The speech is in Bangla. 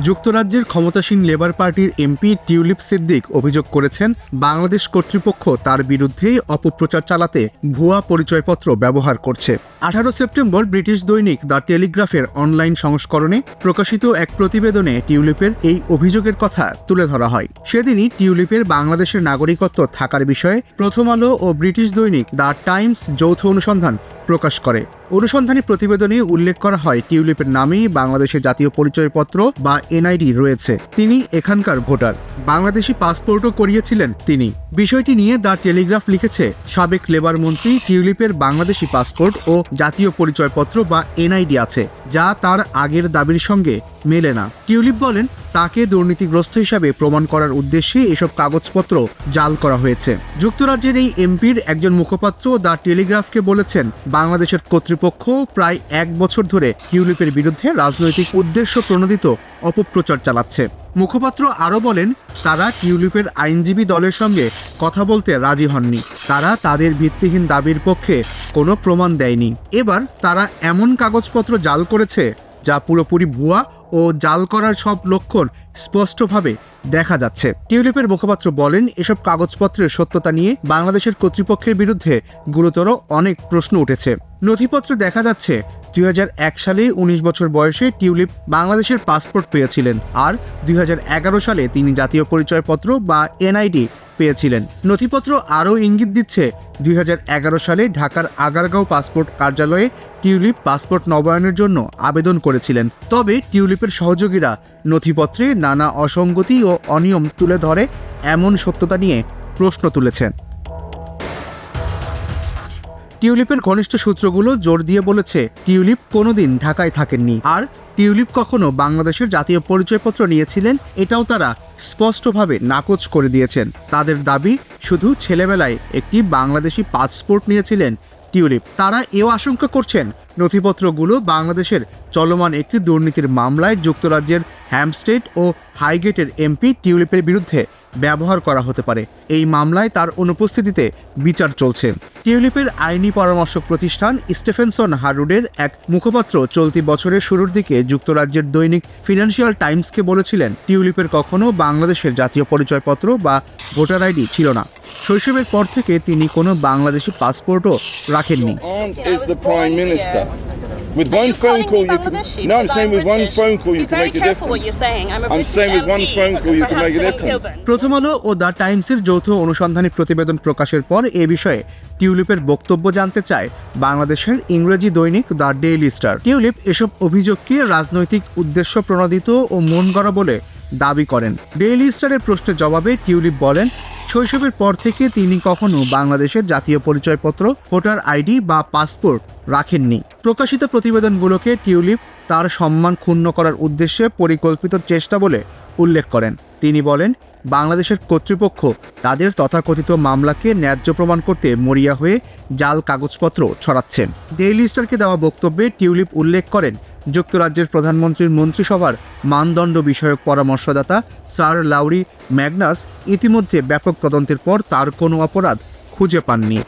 যুক্তরাজ্যের ক্ষমতাসীন লেবার পার্টির এমপি টিউলিপ সিদ্দিক অভিযোগ করেছেন, বাংলাদেশ কর্তৃপক্ষ তার বিরুদ্ধে অপপ্রচার চালাতে ভুয়া পরিচয়পত্র ব্যবহার করছে। আঠারো সেপ্টেম্বর ব্রিটিশ দৈনিক দ্য টেলিগ্রাফের অনলাইন সংস্করণে প্রকাশিত এক প্রতিবেদনে টিউলিপের এই অভিযোগের কথা তুলে ধরা হয়। সেদিনই টিউলিপের বাংলাদেশের নাগরিকত্ব থাকার বিষয়ে প্রথম আলো ও ব্রিটিশ দৈনিক দ্য টাইমস যৌথ অনুসন্ধান প্রকাশ করে। অনুসন্ধানী প্রতিবেদনে উল্লেখ করা হয়, টিউলিপের নামেই বাংলাদেশের জাতীয় পরিচয়পত্র বা এনআইডি রয়েছে। তিনি এখানকার ভোটার। বাংলাদেশি পাসপোর্টও করিয়েছিলেন তিনি। বিষয়টি নিয়ে দ্য টেলিগ্রাফ লিখেছে, সাবেক লেবার মন্ত্রী টিউলিপের বাংলাদেশি পাসপোর্ট ও জাতীয় পরিচয়পত্র বা এনআইডি আছে, যা তার আগের দাবির সঙ্গে মেলে না। টিউলিপ বলেন তাকে দুর্নীতিগ্রস্ত হিসাবে প্রমাণ করার উদ্দেশ্যে এসব কাগজপত্র জাল করা হয়েছে। যুক্তরাজ্যের এই এমপির একজন মুখপাত্র দ্য টেলিগ্রাফকে বলেছেন, বাংলাদেশের কর্তৃপক্ষ প্রায় এক বছর ধরে টিউলিপের বিরুদ্ধে রাজনৈতিক উদ্দেশ্য প্রণোদিত অপপ্রচার চালাচ্ছে। মুখপাত্র আরও বলেন, তারা টিউলিপের আইনজীবী দলের সঙ্গে কথা বলতে রাজি হননি। তারা তাদের ভিত্তিহীন দাবির পক্ষে কোনো প্রমাণ দেয়নি। এবার তারা এমন কাগজপত্র জাল করেছে যা পুরোপুরি ভুয়া ও জাল করার সব লক্ষণ স্পষ্টভাবে দেখা যাচ্ছে। টিউলিপের মুখপাত্র বলেন, এসব কাগজপত্রের সত্যতা নিয়ে বাংলাদেশের কর্তৃপক্ষের বিরুদ্ধে গুরুতর অনেক প্রশ্ন উঠেছে। নথিপত্রে দেখা যাচ্ছে, দুই হাজার এক সালে ১৯ বছর বয়সে টিউলিপ বাংলাদেশের পাসপোর্ট পেয়েছিলেন আর দুই হাজার এগারো সালে তিনি জাতীয় পরিচয়পত্র বা এনআইডি পেয়েছিলেন। নথিপত্র আরও ইঙ্গিত দিচ্ছে, দুই হাজার এগারো সালে ঢাকার আগারগাঁও পাসপোর্ট কার্যালয়ে টিউলিপ পাসপোর্ট নবায়নের জন্য আবেদন করেছিলেন। তবে টিউলিপের সহযোগীরা নথিপত্রে নানা অসঙ্গতি ও অনিয়ম তুলে ধরে এমন সত্যতা নিয়ে প্রশ্ন তুলেছেন। টিউলিপের ঘনিষ্ঠ সূত্রগুলো জোর দিয়ে বলেছে, টিউলিপ কোনোদিন ঢাকায় থাকেননি। আর টিউলিপ কখনো বাংলাদেশের জাতীয় পরিচয়পত্র নিয়েছিলেন, এটাও তারা স্পষ্টভাবে নাকচ করে দিয়েছেন। তাদের দাবি, শুধু ছেলেবেলায় একটি বাংলাদেশি পাসপোর্ট নিয়েছিলেন টিউলিপ। তারা এও আশঙ্কা করছেন নথিপত্রগুলো বাংলাদেশের চলমান একটি দুর্নীতির মামলায় যুক্তরাজ্যের হ্যামস্টেড ও হাইগেটের এমপি টিউলিপের বিরুদ্ধে ব্যবহার করা হতে পারে। এই মামলায় তার অনুপস্থিতিতে বিচার চলছে। টিউলিপের আইনি পরামর্শক প্রতিষ্ঠান স্টেফেনসন হারুডের এক মুখপাত্র চলতি বছরের শুরুর দিকে যুক্তরাজ্যের দৈনিক ফিনান্সিয়াল টাইমসকে বলেছিলেন, টিউলিপের কখনো বাংলাদেশের জাতীয় পরিচয়পত্র বা ভোটার আইডি ছিল না। শৈশবের পর থেকে তিনি কোনো বাংলাদেশি পাসপোর্টও রাখেননি। With one phone call, you প্রথম আলো ও দ্য টাইমসের যৌথ অনুসন্ধানী প্রতিবেদন প্রকাশের পর এ বিষয়ে টিউলিপের বক্তব্য জানতে চায় বাংলাদেশের ইংরেজি দৈনিক দ্য ডেইলি স্টার। টিউলিপ এসব অভিযোগকে রাজনৈতিক উদ্দেশ্য প্রণোদিত ও মন গড়া বলে দাবি করেন। ডেইলি স্টারের প্রশ্নের জবাবে টিউলিপ বলেন শৈশবের পর থেকে তিনি কখনো বাংলাদেশের জাতীয় পরিচয়পত্র, ভোটার আইডি বা পাসপোর্ট রাখেননি। প্রকাশিত প্রতিবেদনগুলোকে টিউলিপ তার সম্মান ক্ষুণ্ণ করার উদ্দেশ্যে পরিকল্পিত চেষ্টা বলে উল্লেখ করেন। তিনি বলেন, বাংলাদেশের কর্তৃপক্ষ তাদের তথাকথিত মামলাকে ন্যায্য প্রমাণ করতে মরিয়া হয়ে জাল কাগজপত্র ছড়াচ্ছেন। ডেইলি স্টারকে দেওয়া বক্তব্যে টিউলিপ উল্লেখ করেন যুক্তরাজ্যের প্রধানমন্ত্রীর মন্ত্রিসভার মানদণ্ড বিষয়ক পরামর্শদাতা স্যার লাউরি ম্যাগনাস ইতিমধ্যে ব্যাপক তদন্তের পর তার কোনো অপরাধ খুঁজে পাননি।